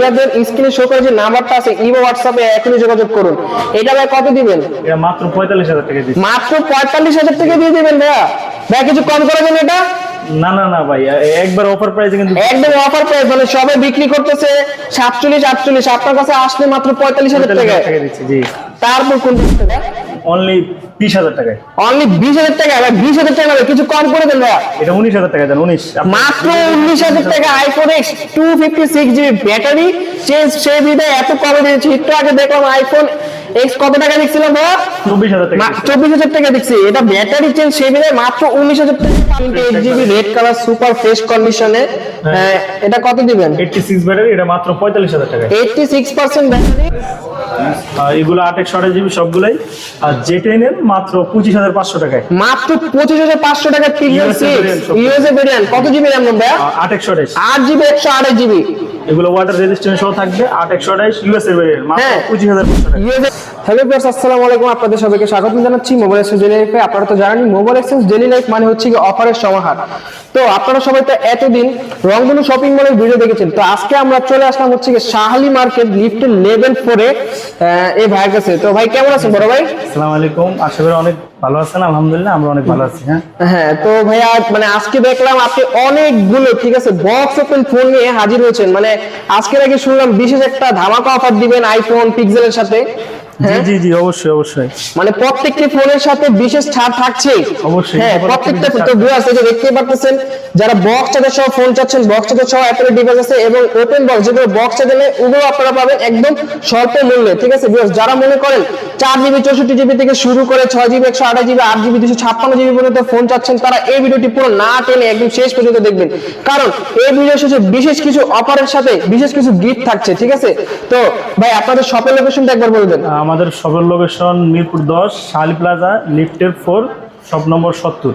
আপনাদের স্ক্রিনে শো করে যে নাম্বারটা আছে ইমো হোয়াটসঅ্যাপে এখনই যোগাযোগ করুন। এটা ভাই কত দিবেন? এটা মাত্র পঁয়তাল্লিশ হাজার টাকা দিচ্ছি। মাত্র পঁয়তাল্লিশ হাজার টাকা দিয়ে দিবেন ভাইয়া। ভাই কিছু কম করে দেন এটা? না না না ভাই একবার অফার প্রাইসে কিন্তু একদম অফার প্রাইস মানে সবে বিক্রি করতেছে সাতচল্লিশ আটচল্লিশ। আপনার কাছে আসলে মাত্র পঁয়তাল্লিশ হাজার পঁয়তাল্লিশ টাকা টাকা দিচ্ছি জি। তারপর কোন অনলি বিশ হাজার টাকায়। অনলি বিশ হাজার টাকা বিশ হাজার টাকা কিছু কম করে দেন ভাইয়া। এটা উনিশ হাজার টাকা দেন উনিশ। মাত্র উনিশ হাজার টাকা iPhone X two fifty six GB battery change সেই বিধায় এত কমে দিয়েছি একটু আগে দেখলাম আইফোন এক্স কত টাকা দেখছিলাম ভাইয়া? চব্বিশ হাজার টাকা চব্বিশ হাজার টাকা দেখছি এটা ব্যাটারি চেঞ্জ সেই বিধায় মাত্র উনিশ হাজার টাকা। Eight GB red colour super fresh কন্ডিশনে এটা কত দিবেন? এইটটি সিক্স ব্যাটারি এটা মাত্র পঁয়তাল্লিশ হাজার টাকা এইটটি সিক্স পার্সেন্ট ব্যাটারি এগুলো আট একশো আঠাশ জিবি সবগুলাই। আর জেটে নেন মাত্র পঁচিশ হাজার পাঁচশো টাকায়। মাত্র পঁচিশ হাজার পাঁচশো টাকা কত জিবি র্যাম ভাইয়া আট একশো আঠাশ আট জিবি একশো আঠাশ জিবি। এগুলো ওয়াটার রেজিস্ট্যান্স সহ থাকবে আট একশো আঠাশ ইউএস এর ভেরিয়েন্ট মাত্র হ্যাঁ। পঁচিশ হাজার হ্যালো ভিউয়ার্স আসসালামু আলাইকুম আপনাদের সবাইকে স্বাগত জানাচ্ছি মোবাইল এক্সচেঞ্জ ডেলি লাইফে আপনারা তো জানেনই মোবাইল এক্সচেঞ্জ ডেলি লাইফ মানে হচ্ছে কি অফারের সমাহার। তো আপনারা সবাই তো এতদিন রংধনু শপিং মলের ভিডিও দেখেছেন। তো আজকে আমরা চলে আসলাম হচ্ছে কি শাহালি মার্কেট লিফটের লেভেল ফোরে এই ভাইয়ের কাছে। তো ভাই কেমন আছেন বড় ভাই? আসসালামু আলাইকুম। আশা করি অনেক ভালো আছেন? আলহামদুলিল্লাহ, আমরা অনেক ভালো আছি হ্যাঁ? হ্যাঁ তো ভাইয়া মানে আজকে দেখলাম আপনি অনেকগুলো, ঠিক আছে বক্স ওপেন ফোন নিয়ে হাজির হয়েছেন। মানে আজকের আগে শুনলাম বিশেষ একটা ধামাকা অফার দিবেন আইফোন পিক্সেলের সাথে। জি হ্যাঁ? জি জি অবশ্যই অবশ্যই। মানে প্রত্যেকটি ফোনের সাথে বিশেষ ছাড় থাকছে? অবশ্যই। হ্যাঁ প্রত্যেকটা তো ছাড়। ভিউয়ার্স এই যে দেখতেই পারতেছেন যারা বক্স চার্জার সহ ফোন চাচ্ছেন বক্স চার্জার সহ অ্যাপেলের ডিভাইস আছে এবং ওপেন বক্স যেগুলো বক্স চার্জার ওগুলো আপনারা পাবেন একদম স্বল্প মূল্যে ঠিক আছে ভিউয়ার্স যারা মনে করেন চার জিবি চৌষট্টি জিবি থেকে শুরু করে ছয় জিবি একশো আঠাশ জিবি আট জিবি দুশো ছাপ্পান্ন জিবি পর্যন্ত ফোন চাচ্ছেন তারা এই ভিডিওটি পুরো না টেনে একদম শেষ পর্যন্ত দেখবেন। কারণ এই ভিডিও শেষে বিশেষ কিছু অফারের সাথে বিশেষ কিছু গিফট থাকছে ঠিক আছে? তো ভাই আপনাদের শপের লোকেশনটা একবার বলে দেন। আমাদের সবের লোকেশন মিরপুর দশ শাল প্লাজা লিফটের ফোর সব নম্বর সত্তর।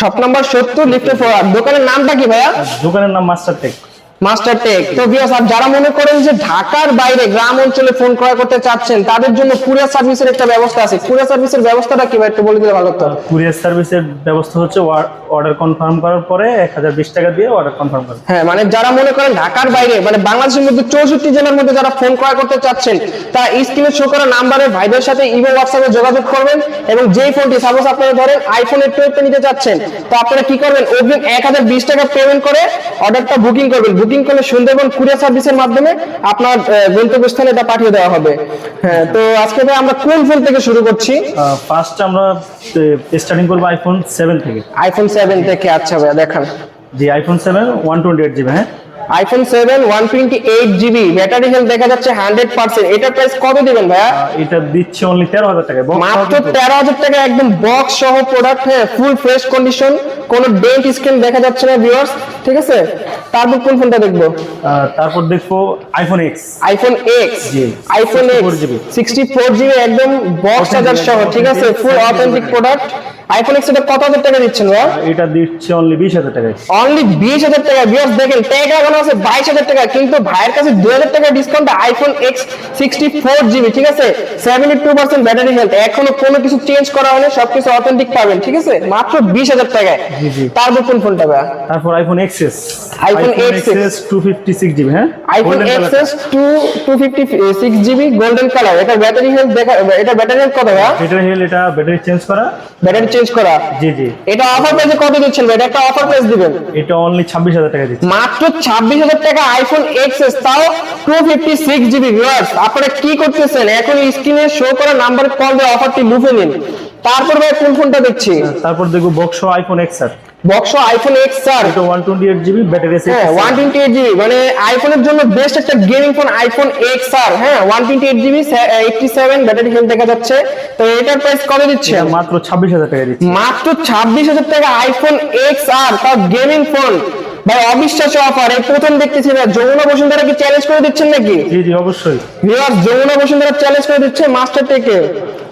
সব নম্বর সত্তর লিফটের ফোর দোকানের নামটা কি ভাইয়া? দোকানের নাম মাস্টার টেক মাস্টার টেক তো ভিউয়ার্স যারা মনে করেন যে ঢাকার বাইরে গ্রাম অঞ্চলে ফোন ক্রয় করতে চাচ্ছেন তাদের জন্য কুরিয়ার সার্ভিসের একটা ব্যবস্থা আছে। কুরিয়ার সার্ভিসের ব্যবস্থাটা কি একটু বলে দিলে ভালো হতো। কুরিয়ার সার্ভিসের ব্যবস্থা হচ্ছে অর্ডার কনফার্ম করার পরে এক হাজার বিশ টাকা দিয়ে অর্ডার কনফার্ম করেন হ্যাঁ মানে যারা মনে করেন ঢাকার বাইরে মানে বাংলাদেশের মধ্যে চৌষট্টি জেলার মধ্যে যারা ফোন ক্রয় করতে চাচ্ছেন তারা স্ক্রিনে শো করা নাম্বারে ভাইদের সাথে ইমেল হোয়াটসঅ্যাপে যোগাযোগ করবেন এবং যেই ফোনটি সাপোজ আপনারা ধরেন আইফোন এর টুয়েলভটা নিতে চাচ্ছেন তো আপনারা কি করবেন? হাজার বিশ টাকা পেমেন্ট করে অর্ডারটা বুকিং করবেন। বুকিং করলে সুন্দরবন কুরিয়ার সার্ভিসের মাধ্যমে আপনার আহ, গন্তব্যস্থানে এটা পাঠিয়ে দেওয়া হবে। হ্যাঁ তো আজকে ভাই আমরা কোন ফোন থেকে শুরু করছি? ফার্স্ট আমরা স্টার্টিং করব আইফোন সেভেন থেকে। আইফোন সেভেন থেকে আচ্ছা দেখান। জি iPhone seven one twenty eight GB হ্যাঁ? IPhone seven one twenty eight GB battery health দেখা যাচ্ছে হান্ড্রেড পার্সেন্ট এটার প্রাইস কত দিবেন ভাইয়া? এটা দিচ্ছে অনলি তেরো হাজার টাকায়। মাত্র সহ কিন্তু। তেরো হাজার টাকা একদম বক্স সহ প্রোডাক্ট হ্যাঁ ফুল ফ্রেশ কন্ডিশন কোনো ডেন্ট স্ক্রিন দেখা যাচ্ছে না ভিউয়ার্স ঠিক আছে? তারপর কোন ফোনটা দেখব? তারপর দেখব আইফোন এক্স আইফোন এক্স জি। আইফোন 64 ফোর জিবি একদম বক্স চার্জার সহ ঠিক আছে? Full authentic product iPhone X এটা কত হাজার টাকা দিচ্ছেন ভাইয়া এটা দিচ্ছে অনলি বিশ হাজার টাকায়। অনলি বিশ হাজার টাকা। ভিউয়ার্স দেখেন ট্যাগ লাগানো আছে বাইশ হাজার টাকা কিন্তু ভাইয়ের কাছে দুই হাজার টাকা discount iPhone X sixty four GB ঠিক আছে? Seventy two percent battery health এখনও কোনো কিছু চেঞ্জ করা হয়নি সবকিছু অথেন্টিক পাবেন ঠিক আছে? মাত্র বিশ হাজার টাকায়। জি, জি। তারপর কোন ফোনটা ভাইয়া তারপর আইফোন এক্সএস জিবি হ্যাঁ? IPhone Golden color XS two two. Fifty six GB golden colour এটা ব্যাটারি হেলথ দেখা এটা ব্যাটারি হেলথ কত ভাইয়া ব্যাটারি হেল এটা ব্যাটারি চেঞ্জ করা। ব্যাটারি চেঞ্জ করা। জি জি। এটা অফার প্রাইসে কত দিচ্ছেন ভাই? এটা একটা অফার প্রাইস দিবেন। এটা অনলি ছাব্বিশ হাজার টাকা দিচ্ছে। মাত্র আইফোন তাও জিবি ভিউয়ার্স আপনারা কি করতেছেন? এখন স্ক্রিনে শো করা নাম্বার কল দিয়ে অফারটি লুফে নিন। তারপর ভাই কোন ফোনটা দেখছি? তারপর দেখব box iPhone X R box iPhone X R এটা এইট জিবি ব্যাটারি হ্যাঁ ওয়ান টোয়েন্টি এইট জিবি মানে আইফোনের জন্য বেস্ট একটা gaming phone iPhone X R হ্যাঁ one twenty eight GB eighty seven battery health দেখা যাচ্ছে। তো এটার প্রাইস কত দিচ্ছে? মাত্র ছাব্বিশ হাজার টাকা দিচ্ছে। মাত্র ছাব্বিশ হাজার টাকা আইফোন এক্স আর তাও গেমিং ফোন ভাই অবিশ্বাস্য অফার এই প্রথম দেখতেছি ভাই যমুনা বসুন্ধরা কি চ্যালেঞ্জ করে দিচ্ছেন নাকি? জি জি অবশ্যই। ভিউয়ার্স যমুনা বসুন্ধরা চ্যালেঞ্জ করে দিচ্ছে মাস্টার টেকে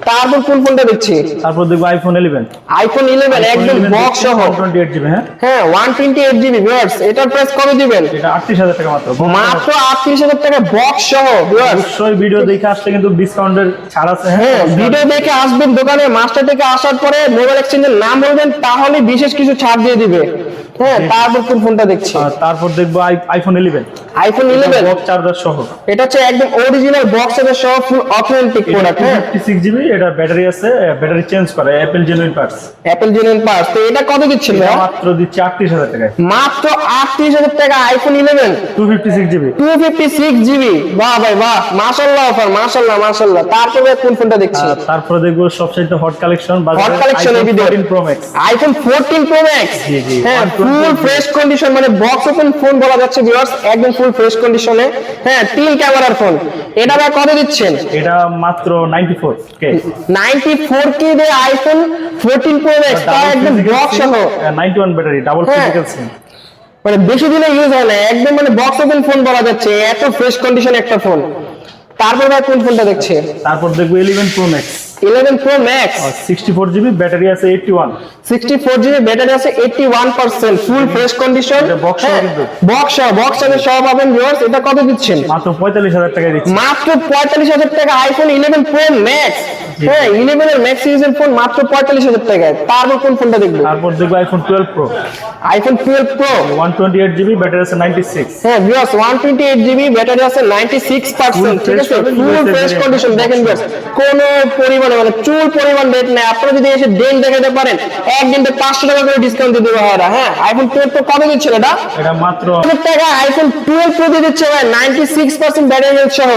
তারপর কোন ফোনটা দিচ্ছি তারপর দেখব আইফোন ইলেভেন আইফোন ইলেভেন একদম বক্স সহ। এইট জিবি হ্যাঁ? হ্যাঁ one twenty eight GB viewers এটার প্রাইস কত দিবেন? এটা আটত্রিশ হাজার টাকা মাত্র মাত্র আটত্রিশ হাজার টাকা বক্স সহ ভিউয়ার্স অবশ্যই ভিডিও দেখে আসলে কিন্তু ডিসকাউন্টের ছাড় আছে হ্যাঁ? ভিডিও দেখে আসবেন দোকানে মাস্টার থেকে আসার পরে মোবাইল এক্সচেঞ্জের নাম বলবেন তাহলে বিশেষ কিছু ছাড় দিয়ে দিবে। হ্যাঁ তারপর কোন ফোনটা দেখছি? তারপর দেখব iPhone eleven iPhone eleven box charger সহ। এটা হচ্ছে একদম অরিজিনাল বক্স এর সহ ফুল অথেন্টিক প্রোডাক্ট হ্যাঁ? ফিফটি সিক্স জিবি এটা ব্যাটারি আছে ব্যাটারি চেঞ্জ করে Apple genuine parts Apple genuine parts তো এটা কত দিচ্ছেন মাত্র দিচ্ছে আটত্রিশ হাজার টাকায়। মাত্র আটত্রিশ হাজার টাকা iPhone eleven two fifty six GB two fifty six GB বাহ ভাই বাহ। মাশাল্লাহ অফার মাশাল্লাহ মাশাল্লাহ তারপরে কোন ফোনটা দেখছি? তারপরে দেখব সবচেয়ে হট কালেকশন হট কালেকশন এই video pro max iPhone 14 pro max জি, জি, হ্যাঁ 128 ফুল ফ্রেশ কন্ডিশন মানে বক্স ওপেন ফোন বলা যাচ্ছে ভিউয়ার্স একদম ফুল ফ্রেশ কন্ডিশনে হ্যাঁ তিন ক্যামেরার ফোন এটা ভাই কত দিচ্ছেন? এটা মাত্র নাইনটি ফোর কে 94 কে দিয়ে আইফোন 14 প্রো ম্যাক্স তাও একদম বক্স সহ। Ninety one battery double. Physical SIM মানে বেশি দিনে ইউজ হয় না একদম মানে বক্স ওপেন ফোন বলা যাচ্ছে এত ফ্রেশ কন্ডিশন একটা ফোন তারপর ভাই কোন ফোনটা দেখছে? তারপর দেখব eleven pro max 11 pro max. Sixty four GB battery আছে এইটটি ওয়ান 64 জিবি ব্যাটারি আছে 81% full fresh condition. Box box সহ সহ পাবেন ভিউয়ার্স এটা কত দিচ্ছেন? মাত্র পঁয়তাল্লিশ হাজার টাকায় দিচ্ছে। মাত্র 45000 টাকা আইফোন 11 প্রো ম্যাক্স হ্যাঁ 11 এর ম্যাক্স সিরিজের ফোন মাত্র 45000 টাকায়। তারপর কোন ফোনটা দেখব? তারপর দেখব iPhone twelve pro iPhone 12 pro one twenty eight GB battery আছে নাইনটি সিক্স হ্যাঁ ভিউয়ার্স 128 জিবি ব্যাটারি আছে 96% ঠিক আছে? ফুল ফ্রেশ কন্ডিশন দেখেন। ভিউয়ার্স কোনো পরিমাণে মানে চুল পরিমাণ রেট নেয়। আপনারা যদি এসে ডেন দেখাতে পারেন একদিনতে 500 টাকা করে ডিসকাউন্ট দিতে হবে ভাইরা হ্যাঁ? আইফোন টুয়েলভ তো কবে দিচ্ছে এটা? মাত্র টাকা আইফোন 12 প্রো দিয়ে দিচ্ছে ভাই 96% ব্যাটারি হেলথ সহ।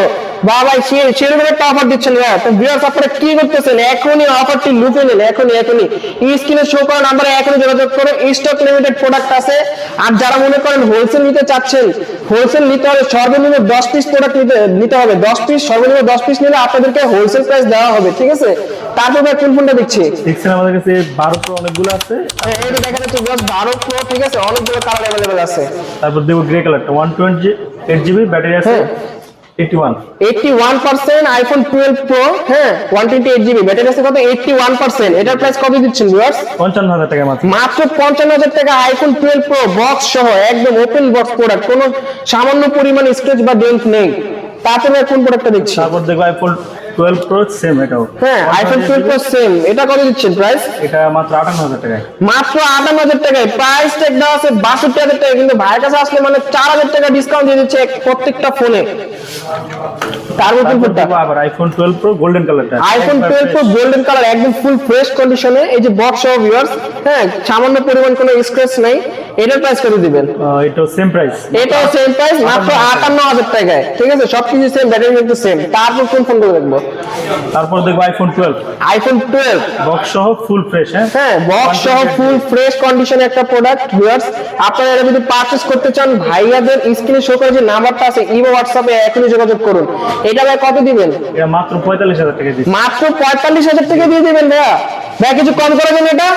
বা ভাই সে সেরকম একটা অফার দিচ্ছেন ভাই তো ভিউয়ার্স আপনারা কি করতেছেন এখনই অফারটি লুফে নিন এখনই এখনই এই স্ক্রিনে শো করা নাম্বারে এখনই যোগাযোগ করে স্টক লিমিটেড প্রোডাক্ট আছে আর যারা মনে করেন হোলসেল নিতে চাচ্ছেন হোলসেল নিতে হবে সর্বনিম্ন 10 পিস প্রোডাক্ট নিতে নিতে হবে 10 পিস সর্বনিম্ন 10 পিস নিলে আপনাদেরকে হোলসেল প্রাইস দেওয়া হবে ঠিক আছে তারপর ভাই কোন ফোনটা দিচ্ছি দেখছেন আমাদের কাছে বারো প্রো অনেকগুলো আছে হ্যাঁ, এটা দেখা যাচ্ছে ভিউয়ার্স 12 প্রো ঠিক আছে অনেকগুলো কালার अवेलेबल আছে তারপর দেখবো গ্রে কালারটা one twenty eight GB battery আছে হ্যাঁ। এইটটি ওয়ান 81% আইফোন 12 প্রো হ্যাঁ 128 জিবি ব্যাটারি আছে কত? 81% এটার প্রাইস কত দিচ্ছেন ভিউয়ার্স পঞ্চান্ন হাজার টাকা মাত্র। মাত্র 55000 টাকা আইফোন 12 প্রো বক্স সহ একদম ওপেন বক্স প্রোডাক্ট কোনো সামান্য পরিমাণ স্ক্র্যাচ বা ডেন্ট নেই। তারপরে কোন প্রোডাক্টটা দেখছি তারপর আইফোন টুয়েলভ প্রো সেম এটাও হ্যাঁ আইফোন 12 প্রো সেম এটা কত দিচ্ছেন প্রাইস এটা মাত্র আটান্ন হাজার টাকায়। মাত্র 58000 টাকায়। প্রাইস ট্যাগ দেওয়া আছে 62000 টাকা কিন্তু ভাইয়ের কাছে আসলে মানে 4000 টাকা ডিসকাউন্ট দিয়ে দিচ্ছে প্রত্যেকটা ফোনে ফোনটা আবার আইফোন টুয়েলভ প্রো গোল্ডেন কালারটা আইফোন 12 প্রো গোল্ডেন কালার একদম ফুল ফ্রেশ কন্ডিশনে এই যে বক্স সহ ভিউয়ার্স হ্যাঁ সামান্য পরিমাণ কোনো স্ক্র্যাচ নাই। এটার প্রাইস কত দিবেন? এটাও সেম প্রাইস এটাও সেম প্রাইস মাত্র 58000 টাকায়। ঠিক আছে? সবকিছু সেম ব্যাটারি কিন্তু সেম তারপর কোন ফোন দেখব? তারপর দেখব আইফোন টুয়েলভ আইফোন 12 বক্স সহ ফুল ফ্রেশ হ্যাঁ? হ্যাঁ বক্স সহ ফুল ফ্রেশ কন্ডিশনে একটা প্রোডাক্ট ভিউয়ার্স আপনারা এটা যদি পারচেজ করতে চান ভাইয়াদের স্ক্রিনে শো করে যে নাম্বারটা আছে ইমো হোয়াটসঅ্যাপে এখনই যোগাযোগ করুন। এটা ভাই কত দিবেন? এটা মাত্র পঁয়তাল্লিশ হাজার টাকা দিচ্ছি। মাত্র পঁয়তাল্লিশ হাজার টাকা দিয়ে দিবেন ভাইয়া। ভাই কিছু কম করাবেন এটা?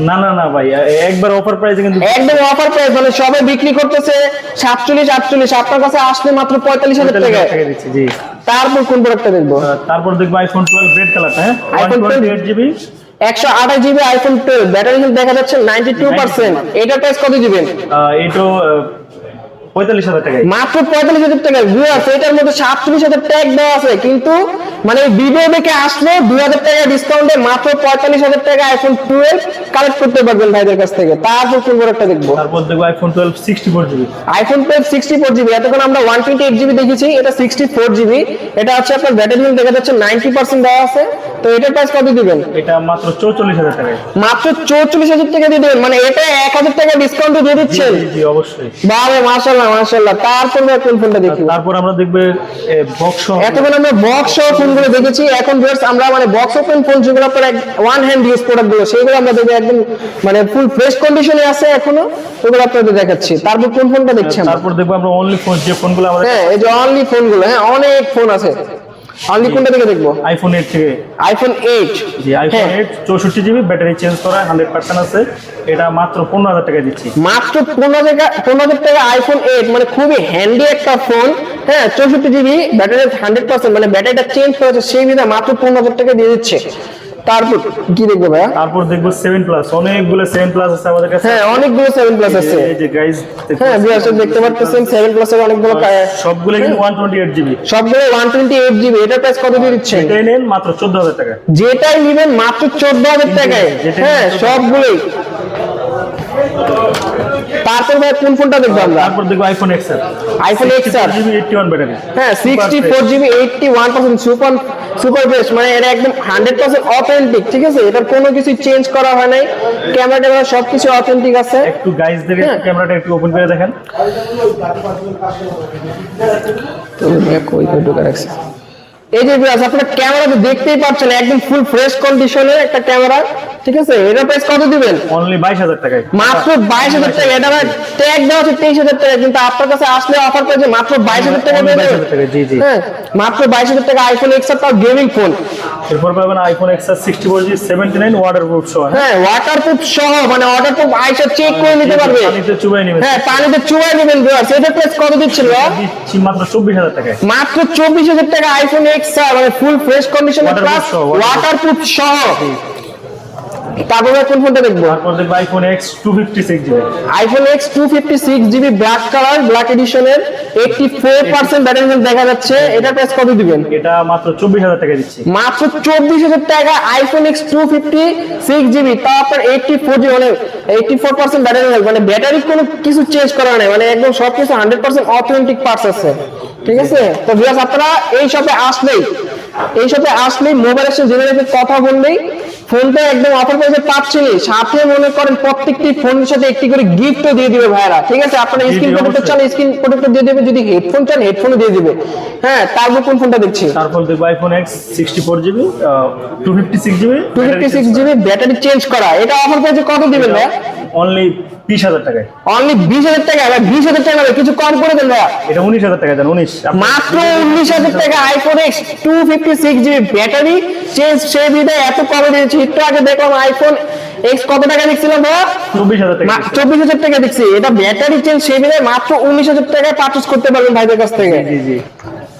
না না না ভাই একবার অফার প্রাইসে কিন্তু একদম অফার প্রাইস মানে সবাই বিক্রি করতেছে সাতচল্লিশ আটচল্লিশ আপনার কাছে আসলে মাত্র পঁয়তাল্লিশ হাজার 45,000 টাকা। টাকা দিচ্ছি জি। তারপর কোন প্রোডাক্টটা দেখব? তারপর দেখব আইফোন টুয়েলভ রেড কালারটা হ্যাঁ? আইফোন 12 টোয়েন্টি এইট জিবি একশো আঠাশ GB iPhone twelve battery health দেখা যাচ্ছে নাইনটি টু পার্সেন্ট এটার প্রাইস কত দিবেন? এটাও পঁয়তাল্লিশ হাজার টাকায়। মাত্র পঁয়তাল্লিশ হাজার টাকা ভিউয়ার্স এটার মধ্যে সাতচল্লিশ হাজার ট্যাগ দেওয়া আছে। কিন্তু মানে দেখে আসলে দুই হাজার টাকা ডিসকাউন্টে মাত্র পঁয়তাল্লিশ হাজার টাকা আইফোন টুয়েলভ কালেক্ট করতে পারবেন ভাইদের কাছ থেকে। তারপর কোন প্রোডাক্টটা দেখব। তারপর দেখব iPhone twelve sixty four GB iPhone twelve sixty four GB এতক্ষণ আমরা ওয়ান টোয়েন্টি এইট জিবি দেখেছি এটা সিক্সটি ফোর জিবি এটা হচ্ছে আপনার ব্যাটারি হেলথ দেখা যাচ্ছে নাইনটি পার্সেন্ট দেওয়া আছে। তো এটার প্রাইস কত দিবেন? এটা মাত্র চৌচল্লিশ হাজার টাকায়। মাত্র চৌচল্লিশ হাজার টাকা দিয়ে দেবেন। মানে এটা এক হাজার টাকা ডিসকাউন্ট দিয়ে দিচ্ছেন? অবশ্যই। বাবা তারপর কোন ফোনটা দেখি? তারপর আমরা দেখবে বক্স এতক্ষণ আমরা বক্স ফোনগুলো দেখেছি। এখন ভিউয়ার্স আমরা মানে বক্স ওপেন ফোন যেগুলো আপনার ওয়ান হ্যান্ড ইউজ প্রোডাক্টগুলো সেগুলো আমরা দেখব একদম মানে ফুল ফ্রেশ কন্ডিশনে আছে এখনও ওগুলো আপনাদের দেখাচ্ছি। তারপর কোন ফোনটা দেখছি আমরা তারপর দেখব আমরা অনলি ফোন যে ফোনগুলো আমাদের হ্যাঁ এই যে অনলি ফোনগুলো হ্যাঁ অনেক ফোন আছে। অনলি কোনটা থেকে দেখব? আইফোন এইট থেকে। আইফোন এইট জি আইফোন এইট চৌষট্টি জিবি ব্যাটারি চেঞ্জ করা হান্ড্রেড পার্সেন্ট আছে। এটা মাত্র পনেরো হাজার টাকা দিচ্ছি। মাত্র পনেরো টাকা পনেরো হাজার টাকা আইফোন এইট মানে খুবই হ্যান্ডি একটা ফোন হ্যাঁ চৌষট্টি জিবি ব্যাটারি হান্ড্রেড পার্সেন্ট মানে ব্যাটারিটা চেঞ্জ করেছে সেই বিধা মাত্র পনেরো হাজার টাকা দিয়ে দিচ্ছে। তারপর কি দেখব ভাইয়া? তারপর দেখব সেভেন প্লাস অনেকগুলো সেভেন প্লাস আছে আমাদের কাছে। হ্যাঁ অনেকগুলো সেভেন প্লাস আছে। এই যে গাইজ হ্যাঁ ভিউয়ার্স দেখতে পাচ্ছেন সেভেন প্লাসের অনেকগুলো সবগুলো কিন্তু ওয়ান টোয়েন্টি এইট জিবি সবগুলো ওয়ান টোয়েন্টি এইট জিবি এটা প্রাইস কত দিয়ে দিচ্ছেন? এটাই নেন মাত্র চোদ্দ হাজার টাকা। যেটাই নিবেন মাত্র চোদ্দ হাজার টাকায়। হ্যাঁ সবগুলোই। তারপর ভাই কোন ফোনটা দেখব আমরা? তারপর দেখব আইফোন এক্সের। IPhone X R GB eighty one battery হ্যাঁ sixty four GB eighty one percent super super best মানে এটা একদম হান্ড্রেড পার্সেন্ট অথেন্টিক ঠিক আছে? এটার কোনো কিছু চেঞ্জ করা হয় নাই। ক্যামেরা ট্যামেরা সব কিছু অথেন্টিক আছে। একটু গাইজদের হ্যাঁ। ক্যামেরাটা একটু ওপেন করে দেখেন। কই কই ঢুকে রাখছে এই যে আপনারা ক্যামেরাতে দেখতেই পাচ্ছেন একদম ফুল ফ্রেশ কন্ডিশনের একটা ক্যামেরা ঠিক আছে এটা প্রাইস কত দিবেন? অনলি বাইশ হাজার টাকায়। মাত্র বাইশ হাজার টাকা এটা ট্যাগ দেওয়া আছে তেইশ হাজার টাকা কিন্তু আপনার কাছে আসলে অফার পেয়েছে মাত্র বাইশ হাজার টাকা Only পেয়ে 22,000 টাকা, জি, জি। হ্যাঁ মাত্র বাইশ হাজার টাকা আইফোন এক্স আর তাও গেমিং ফোন এরপর পাবেন iPhone X R sixty four G seventy nine water সহ হ্যাঁ? হ্যাঁ ওয়াটারপ্রুফ সহ মানে ওয়াটারপ্রুফ আইসা চেক করে নিতে পারবে। পানিতে চুবাই নেবেন। হ্যাঁ পানিতে চুয়াই নেবেন ভিউয়ার্স এটা প্রাইস কত দিচ্ছিল? দিচ্ছি মাত্র চব্বিশ হাজার টাকায়। মাত্র চব্বিশ হাজার টাকা আইফোন এক্স আর মানে full fresh condition plus waterproof সহ তারপরে কোন ফোনটা দেখব? তারপর iPhone X GB iPhone X GB black colour black এডিশনের eighty four percent battery health দেখা যাচ্ছে। এটা প্রাইস কত দিবেন? এটা মাত্র চব্বিশ হাজার টাকা দিচ্ছি। মাত্র চব্বিশ হাজার টাকা iPhone X two fifty six GB তাও আপনার এইটটি ফোর জি মানে eighty four percent battery health মানে ব্যাটারি কোনো কিছু চেঞ্জ করা নেই। মানে একদম সব কিছু হান্ড্রেড পার্সেন্ট অথেন্টিক পার্টস আছে। ঠিক আছে? তো ভিউয়ার্স আপনারা এই শপে আসলেই এই শপে আসলেই মোবাইল এক্সচেঞ্জ জেনারেটের কথা বললেই ফোনটা একদম অফার প্রাইসে পাচ্ছি সাথে মনে করেন প্রত্যেকটি ফোনের সাথে একটি করে গিফটও দিয়ে দিবে ভাইরা ঠিক আছে? আপনারা স্ক্রিন প্রোটেক্টর চান স্ক্রিন প্রোটেক্টর দিয়ে দেবে যদি হেডফোন চান হেডফোনও দিয়ে দিবে। হ্যাঁ তারপর কোন ফোনটা দেখছি? তারপর দেখব iPhone X sixty four GB two fifty six GB two fifty six GB battery change করা। এটা অফার প্রাইসে কত দিবেন ভাই অনলি বিশ হাজার টাকায়। অনলি বিশ হাজার টাকা ভাই বিশ হাজার টাকা ভাই, কিছু কম করে দেন ভাইয়া। এটা উনিশ হাজার টাকা দেন উনিশ। মাত্র উনিশ হাজার টাকা iPhone X two fifty six GB battery change সেই বিদায় এত কমে দিয়েছি একটু আগে দেখলাম আইফোন এক্স কত টাকা দেখছিলাম ভাইয়া? চব্বিশ হাজার টাকা চব্বিশ হাজার টাকা দেখছি এটা ব্যাটারি চেঞ্জ সেই বিদায় মাত্র উনিশ হাজার টাকায় পারচেস করতে পারবেন ভাইদের কাছ থেকে। জি জি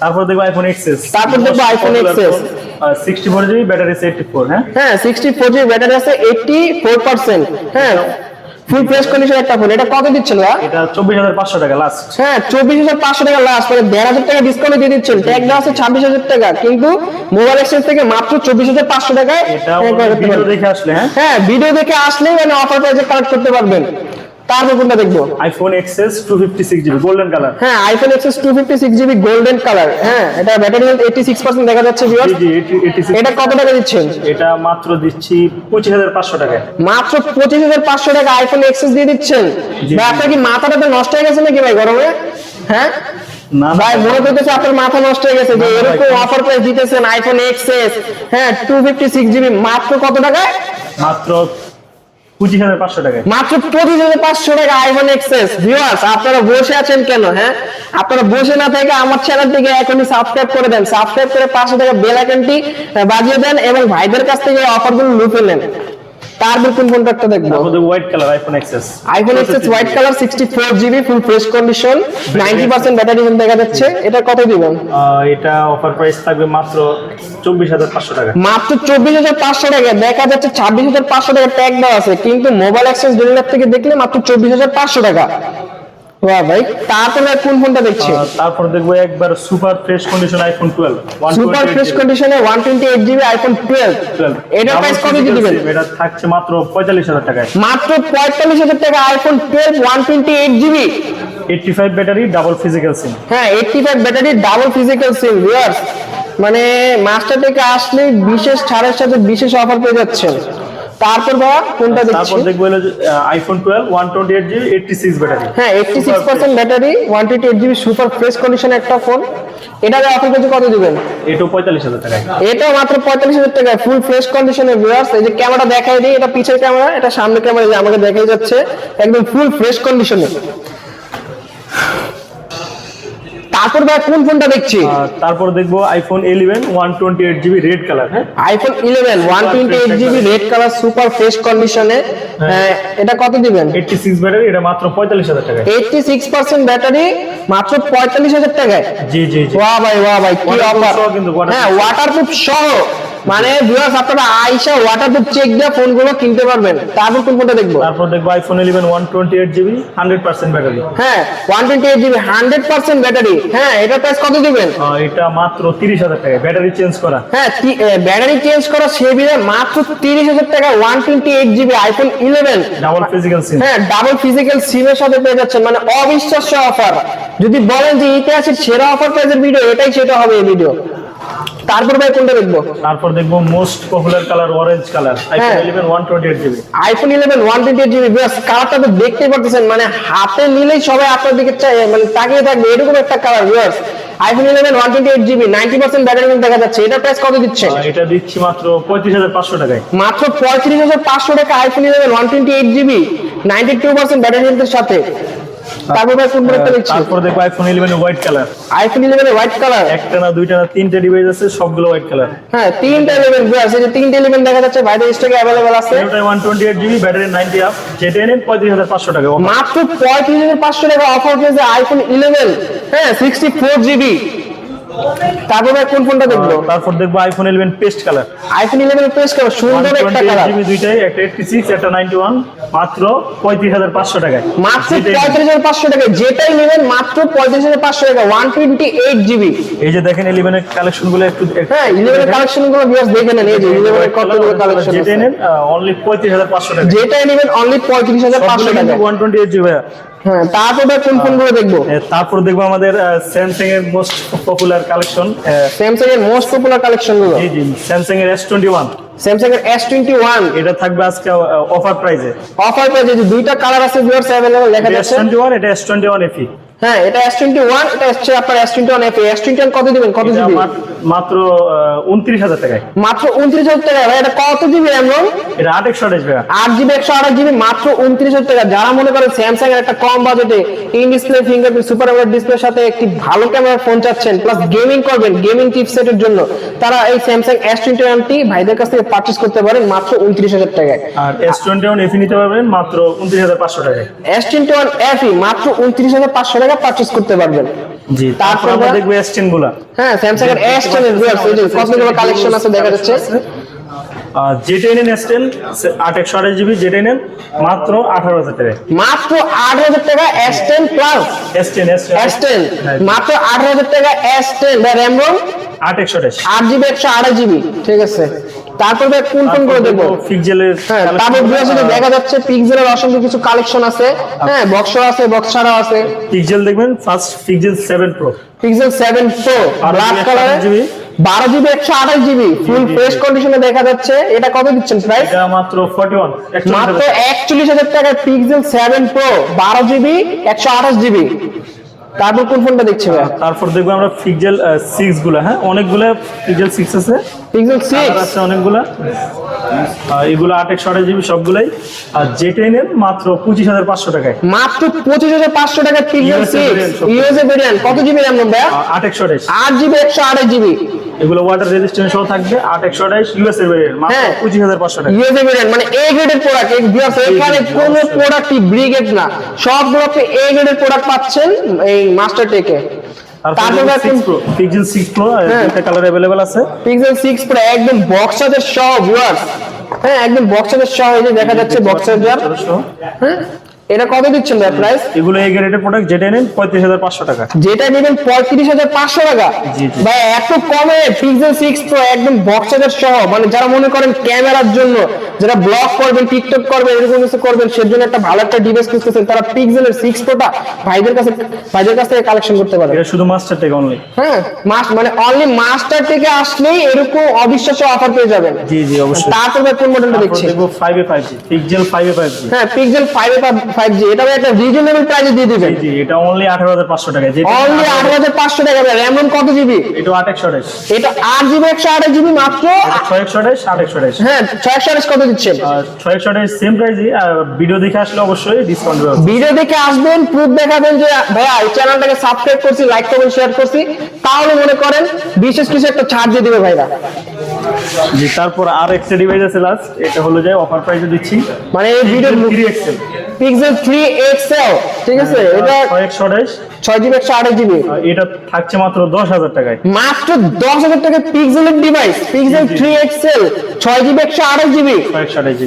তারপর দেখব আইফোন এক্সএস তারপর দেখব iPhone XS sixty four GB battery eighty four হ্যাঁ? হ্যাঁ সিক্সটি ফোর জিবি ব্যাটারি আছে এইটটি ফোর পার্সেন্ট হ্যাঁ? ফুল ফ্রেশ কন্ডিশন একটা ফোন এটা কত দিচ্ছেন ভাই? এটা চব্বিশ হাজার পাঁচশো টাকা লাস্ট হ্যাঁ চব্বিশ হাজার পাঁচশো টাকা লাস্ট মানে দেড় হাজার টাকা ডিসকাউন্ট দিয়ে দিচ্ছেন ট্যাগ দেওয়া আছে ছাব্বিশ হাজার টাকা কিন্তু মোবাইল এক্সচেঞ্জ থেকে মাত্র চব্বিশ হাজার পাঁচশো টাকায় এটা হ্যাঁ, ভিডিও দেখে আসলে হ্যাঁ? হ্যাঁ ভিডিও দেখে আসলেই মানে অফার প্রাইসে কালেক্ট করতে পারবেন। তারপর কোনটা দেখব? IPhone XS two fifty six GB golden colour হ্যাঁ iPhone XS two fifty six GB golden colour হ্যাঁ এটা battery health eighty six percent দেখা যাচ্ছে জি জি এটা কত টাকা দিচ্ছেন? এটা মাত্র দিচ্ছি পঁচিশ হাজার পাঁচশো টাকায়। মাত্র পঁচিশ হাজার পাঁচশো টাকা আইফোন এক্সেস দিয়ে দিচ্ছেন? ভাই আপনার কি মাথাটা তো নষ্ট হয়ে গেছে নাকি ভাই গরমে? হ্যাঁ? না ভাই মনে করতেছে আপনার মাথা নষ্ট হয়ে গেছে যে এরকম অফার প্রাইস দিতেছেন আইফোন এক্সএস হ্যাঁ টু ফিফটি সিক্স জিবি মাত্র কত টাকায়? মাত্র টাকায়। মাত্র পঁচিশ হাজার পাঁচশো টাকা আইফোন আপনারা বসে আছেন কেন হ্যাঁ? আপনারা না থেকে আমার সাবস্ক্রাইব করে দেন। সাবস্ক্রাইব করে টাকা বাজিয়ে দেন এবং ভাইদের কাছ থেকে অফারগুলো লুফে নেন। তারপর কোন কন্ট্রাক্টটা দেখব আমাদের white colour iPhone XS iPhone XS white colour sixty four GB full fresh condition ninety percent battery health দেখা যাচ্ছে। এটা কত দিবেন এটা অফার প্রাইস থাকবে মাত্র চব্বিশ হাজার পাঁচশো টাকা। মাত্র চব্বিশ হাজার পাঁচশো টাকা। দেখা যাচ্ছে ছাব্বিশ হাজার পাঁচশো টাকা ট্যাগ দেওয়া আছে কিন্তু মোবাইল এক্সচেঞ্জ ডিলার থেকে দেখলে মাত্র চব্বিশ হাজার পাঁচশো টাকা। বাহ ভাই তারপরে কোন ফোনটা দেখছি? তারপর দেখব একবার super fresh condition iPhone twelve super fresh কন্ডিশনে one twenty eight GB iPhone twelve এটা প্রাইস কত দিয়ে দিবেন? এটা থাকছে মাত্র পঁয়তাল্লিশ হাজার টাকায়। মাত্র পঁয়তাল্লিশ হাজার টাকা iPhone twelve one twenty eight GB eighty five battery double physical SIM হ্যাঁ eighty five battery double physical SIM viewers মানে মাস্টার থেকে আসলে বিশেষ ছাড়ের সাথে বিশেষ অফার পেয়ে যাচ্ছেন। তারপর বাবা কোনটা দেখছি? তারপর দেখব হলো iPhone twelve one twenty eight GB eighty six battery হ্যাঁ eighty six percent battery one twenty eight GB super fresh condition একটা ফোন এটাকে আপনি কাছে কত দিবেন? এটা পঁয়তাল্লিশ হাজার এটা মাত্র পঁয়তাল্লিশ হাজার টাকা ফুল ফ্রেশ কন্ডিশনের ভিউয়ার্স এই যে ক্যামেরা দেখাই দিই এটা পিছের ক্যামেরা এটা সামনে ক্যামেরা যে আমাকে দেখাই যাচ্ছে একদম ফুল ফ্রেশ কন্ডিশনে তারপর ভাই কোন ফোনটা দেখছি? তারপর দেখব iPhone eleven one twenty eight GB red colour হ্যাঁ iPhone eleven one twenty eight GB red colour super fresh কন্ডিশনে এটা কত দিবেন? এইটটি সিক্স ব্যাটারি এটা মাত্র পঁয়তাল্লিশ হাজার টাকা এইটটি সিক্স পার্সেন্ট ব্যাটারি মাত্র পঁয়তাল্লিশ হাজার টাকায়। জি জি জি। ওয়া ভাই ওয়া ভাই কি অফার হ্যাঁ ওয়াটারপ্রুফ সহ। মানে ভিউয়ার্স আপনারা আইসা ওয়াটারপ্রুফ চেক দিয়ে ফোনগুলো কিনতে পারবেন। তারপর কোন ফোনটা দেখব? তারপর দেখব iPhone eleven one twenty eight GB hundred percent battery হ্যাঁ one twenty eight GB hundred percent battery হ্যাঁ এটা প্রাইস কত দিবেন? এটা মাত্র তিরিশ হাজার টাকা। ব্যাটারি চেঞ্জ করা। হ্যাঁ ব্যাটারি চেঞ্জ করা সে বিলে মাত্র তিরিশ হাজার টাকা one twenty eight GB iPhone eleven double physical SIM হ্যাঁ ডাবল ফিজিক্যাল সিমের সাথে পেয়ে যাচ্ছেন। মানে অবিশ্বাস্য অফার যদি বলেন যে ইতিহাসের সেরা অফার প্রাইজের ভিডিও এটাই সেটা হবে এই ভিডিও তারপর ভাই কোনটা দেখব? তারপর দেখব most popular colour orange colour iPhone হ্যাঁ। Eleven one twenty eight GB iPhone eleven one twenty eight GB base কালারটা তো দেখতেই পারতেছেন মানে হাতে নিলেই সবাই আপনার দিকে মানে তাকিয়ে থাকবে এরকম একটা colour viewers iPhone eleven one twenty eight GB ninety percent battery দেখা যাচ্ছে এটা প্রাইস কত দিচ্ছে? এটা দিচ্ছি মাত্র পঁয়ত্রিশ হাজার পাঁচশো টাকায়। মাত্র পঁয়ত্রিশ হাজার পাঁচশো টাকা iPhone eleven one twenty eight GB ninety two percent battery হেলথের সাথে। তারপর ভাই কোন ব্র্যান্ডটা দেখছি তারপর দেখো iPhone eleven white colour iPhone eleven white colour একটা না দুইটা না তিনটা ডিভাইস আছে সবগুলো হোয়াইট কালার হ্যাঁ তিনটা ইলেভেন ভাই আছে যে তিনটা ইলেভেন দেখা যাচ্ছে বাইরের স্টকে अवेलेबल আছে। Eight GB battery ninety up যেটা হাজার পাঁচশো টাকা মাত্র পঁয়ত্রিশ হাজার পাঁচশো টাকা অফার পেয়েছে আইফোন ইলেভেন হ্যাঁ সিক্সটি ফোর জিবি তারপর কোন ফোনটা দেখব তারপর দেখব iPhone eleven paste colour iPhone eleven press করো ওয়ান সুন্দর একটা কালার জিবি দুইটাই একটা এইটটি সিক্স একটা নাইনটি ওয়ান মাত্র পঁয়ত্রিশ হাজার পাঁচশো টাকায়। মাত্র যেটাই- পঁয়ত্রিশ হাজার পাঁচশো টাকা যেটাই নেবেন মাত্র পঁয়ত্রিশ হাজার পাঁচশো টাকা ওয়ান টোয়েন্টি এইট জিবি এই যে দেখেন ইলেভেনের কালেকশনগুলো একটু হ্যাঁ ইলেভেনের কালেকশনগুলো ভিউয়ার্স দেখে নেন এই যে ইলেভেনের কতগুলো কালেকশন যেটা নেন অনলি পঁয়ত্রিশ হাজার পাঁচশো টাকা যেটাই নেবেন অনলি পঁয়ত্রিশ হাজার পাঁচশো টাকা ওয়ান টোয়েন্টি এইট জিবি হ্যাঁ তারপর কোন ফোনগুলো দেখব? তারপর দেখব আমাদের স্যামসাং এর মোস্ট পপুলার কালেকশন স্যামসাং এর মোস্ট পপুলার কালেকশনগুলো? জি জি স্যামসাং এর এস টোয়েন্টি ওয়ান স্যামসাং এর এস টোয়েন্টি ওয়ান এটা থাকবে আজকে অফার প্রাইসে অফার প্রাইসে যে দুইটা কালার আছে ভিউয়ার্স अवेलेबल এস যাচ্ছে টোয়েন্টি ওয়ান এটা এস টোয়েন্টি ওয়ান এফি হ্যাঁ এটা এস টোয়েন্টি ওয়ান এটা হচ্ছে আপনার S twenty one F S twenty one কত দিবেন? কত জিবি মাত্র উনত্রিশ হাজার টাকায়। মাত্র উনত্রিশ হাজার টাকা ভাই এটা কত জিবি এটা টাকা আট জিবি একশো আঠাশ জিবি মাত্র উনত্রিশ হাজার টাকা। যারা মনে স্যামসাং এর একটা কম বাজেটে ইন ডিসপ্লে ফিঙ্গারপ্রিন্ট সুপার ডিসপ্লের সাথে একটি ভালো ক্যামেরার ফোন চাচ্ছেন প্লাস গেমিং করবেন গেমিং চিপসেটের জন্য তারা এই স্যামসাং এস টোয়েন্টি ওয়ানটি ভাইদের কাছ থেকে পারচেস করতে পারেন মাত্র উনত্রিশ হাজার টাকায়। আর S twenty one F E নিতে পারবেন মাত্র উনত্রিশ হাজার পাঁচশো টাকায়। এস টোয়েন্টি ওয়ান এফি মাত্র উনত্রিশ হাজার টাকা পারচেস করতে পারবেন। জি তারপর আমরা দেখব এস টেনগুলা হ্যাঁ স্যামসাং এর এর ভিউয়ার্স এই যে কতগুলো কালেকশন আছে দেখা যাচ্ছে? আট একশো আঠাশ জিবি যেটা মাত্র আঠারো হাজার মাত্র হাজার টাকা প্লাস মাত্র হাজার র্যাম রোম আট একশো আঠাশ আট জিবি একশো আঠাশ জিবি ঠিক আছে। তারপর ভাই কোন কোন করে দেখব? ফিক্সেলের হ্যাঁ তারপর ভিউয়ার্স যদি দেখা যাচ্ছে পিক্সেলের অসংখ্য কিছু কালেকশন আছে। হ্যাঁ বক্স আছে বক্স ছাড়াও আছে। পিক্সেল দেখবেন first Pixel seven Pro Pixel seven Pro বারো ব্ল্যাক কালারে বারো জিবি একশো আঠাশ জিবি ফুল ফ্রেশ কন্ডিশনে দেখা যাচ্ছে। এটা কত দিচ্ছেন প্রাইস মাত্র ফর্টি ওয়ান মাত্র একচল্লিশ হাজার টাকার পিক্সেল সেভেন প্রো বারো জিবি একশো আঠাশ জিবি তারপর কোন ফোনটা দেখছি ভাই? তারপর দেখব আমরা পিক্সেল সিক্সগুলো হ্যাঁ? অনেকগুলো পিক্সেল সিক্স আছে। পিক্সেল কালার সিক্স আছে অনেকগুলো। আর এগুলো আট একশো আঠাশ জিবি সবগুলাই। আর জেটে নেন মাত্র পঁচিশ হাজার পাঁচশো টাকায়। মাত্র পঁচিশ হাজার পাঁচশো টাকায় পিক্সেল সিক্স ইউএসএ ভেরিয়েন্ট কত জিবি র্যাম ভাই? আট একশো আঠাশ। আট জিবি একশো আঠাশ জিবি। এগুলো ওয়াটার রেজিস্ট্যান্স সহ থাকবে আট একশো আঠাশ ইউএস এর ভেরিয়েন্ট মাত্র হ্যাঁ। টাকা। ইউএসএ ভেরিয়েন্ট মানে এ গ্রেডের প্রোডাক্ট এখানে কোনো প্রোডাক্টই ব্রিগেড না। সবগুলোতে এ গ্রেডের প্রোডাক্ট পাচ্ছেন এই মাস্টার টেকে তারপর পিক্সেল প্রো হ্যাঁ। কালার আছে। পিক্সেল সিক্স প্রো একদম বক্স চার্জার সহ ভিউয়ার্স হ্যাঁ একদম বক্স সহ এই যে দেখা যাচ্ছে বক্স চার্জার হ্যাঁ। এটা কত দিচ্ছেন ভাই প্রাইস এগুলো এই গ্রেডের প্রোডাক্ট যেটা নেন পঁয়ত্রিশ হাজার পাঁচশো টাকা। যেটা নেবেন পঁয়ত্রিশ হাজার পাঁচশো টাকা? জি, জি। ভাই এত কমে পিক্সেল সিক্স প্রো একদম বক্স চার্জার সহ মানে যারা মনে করেন ক্যামেরার জন্য যারা ব্লগ করবেন টিকটক করবেন এরকম কিছু করবেন সেজন্য একটা ভালো একটা ডিভাইস খুঁজতেছেন তারা পিক্সেলের সিক্স প্রোটা ভাইদের কাছে ভাইদের কাছ থেকে কালেকশন করতে পারে এটা শুধু মাস্টার টেক অনলি হ্যাঁ মাস মানে অনলি মাস্টার থেকে আসলেই এরকম অবিশ্বাস্য অফার পেয়ে যাবেন। জি জি অবশ্যই। তারপর ভাই কোন মডেলটা তারপর দেখছি দেখব five A five G Pixel five A five G হ্যাঁ পিক্সেল ফাইভ ফাইভ জি এটা ভাই একটা রিজনেবল প্রাইসে দিয়ে দিবেন। জি এটা অনলি আঠারো হাজার পাঁচশো টাকা যেটা অনলি আট হাজার পাঁচশো টাকা র্যাম রোম কত জিবি এটা এটা আট জিবি একশো আঠাশ জিবি মাত্র? হ্যাঁ কত দিচ্ছেন? সেম প্রাইসই ভিডিও দেখে আসলে অবশ্যই ডিসকাউন্ট ভিডিও দেখে আসবেন প্রুফ দেখাবেন যে ভাইয়া এই চ্যানেলটাকে সাবস্ক্রাইব করছি লাইক করবেন শেয়ার করছি। তাহলে মনে করেন বিশেষ কিছু একটা ছাড় দিয়ে দিবে ভাইরা। জি তারপর আর একটা ডিভাইস আছে লাস্ট এটা হলো যে অফার প্রাইসে দিচ্ছি। মানে এই ভিডিও এক্সেল থ্রি এক্সেল ঠিক আছে? এটা একশো আঠাশ। ছয় জিবি একশো আঠাশ জিবি। এটা থাকছে মাত্র দশ হাজার টাকায়। মাত্র দশ হাজার টাকা পিক্সেলের ডিভাইস পিক্সেল থ্রি এক্সেল ছয় জিবি একশো আঠাশ জিবি।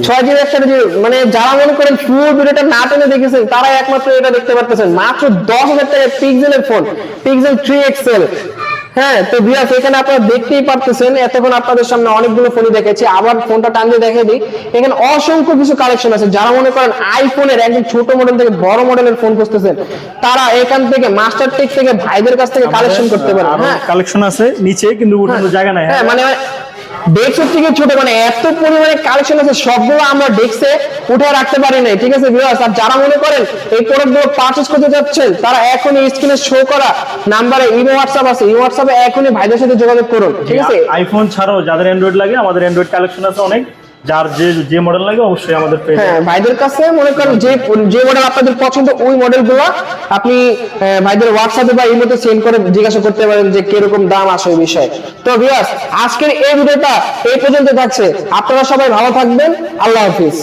ছয় জিবি। একশো আঠাশ জিবি। মানে যারা মনে করেন পুরো ভিডিওটা না টেনে দেখেছেন তারাই একমাত্র এটা দেখতে পারতেছেন। মাত্র দশ হাজার টাকা পিক্সেলের ফোন পিক্সেল থ্রি এক্সেল হ্যাঁ তো বিয়াস এখানে আপনারা দেখতেই পারতেছেন এতক্ষণ আপনাদের সামনে অনেকগুলো ফোনই দেখেছি। আবার ফোনটা টান দিয়ে দেখে দিই। এখানে অসংখ্য কিছু কালেকশন আছে। যারা মনে করেন আইফোনের একদম ছোট মডেল থেকে বড় মডেলের ফোন খুঁজতেছেন তারা এখান থেকে মাস্টার টেক থেকে ভাইদের কাছ থেকে কালেকশন করতে পারেন হ্যাঁ। কালেকশন আছে নিচে কিন্তু উঠানোর জায়গা নাই। হ্যাঁ মানে ডেস্কের থেকে ছোট মানে এত পরিমাণে কালেকশন আছে সবগুলো আমরা ডেস্কে উঠে রাখতে পারি নাই ঠিক আছে ভিউয়ার্স আর যারা মনে করেন এই প্রোডাক্টগুলো পারচেজ করতে যাচ্ছেন তারা এখনই স্ক্রিনে শো করা নাম্বারে ইমো হোয়াটসঅ্যাপ আছে ইমো হোয়াটসঅ্যাপে এখনই ভাইদের সাথে যোগাযোগ করুন ঠিক আছে? আইফোন ছাড়াও যাদের অ্যান্ড্রয়েড লাগে আমাদের অ্যান্ড্রয়েড কালেকশন আছে অনেক। যার যে যে মডেল লাগে অবশ্যই আমাদের পেয়ে হ্যাঁ ভাইদের কাছে মনে করেন যে যে মডেল আপনাদের পছন্দ ওই মডেলগুলো আপনি ভাইদের হোয়াটসঅ্যাপে বা ইমোতে সেন্ড করে জিজ্ঞাসা করতে পারেন যে কীরকম দাম আছে ওই বিষয়ে। তো ভিউয়ার্স আজকের এই ভিডিওটা এই পর্যন্ত থাকছে। আপনারা সবাই ভালো থাকবেন। আল্লাহ হাফিজ।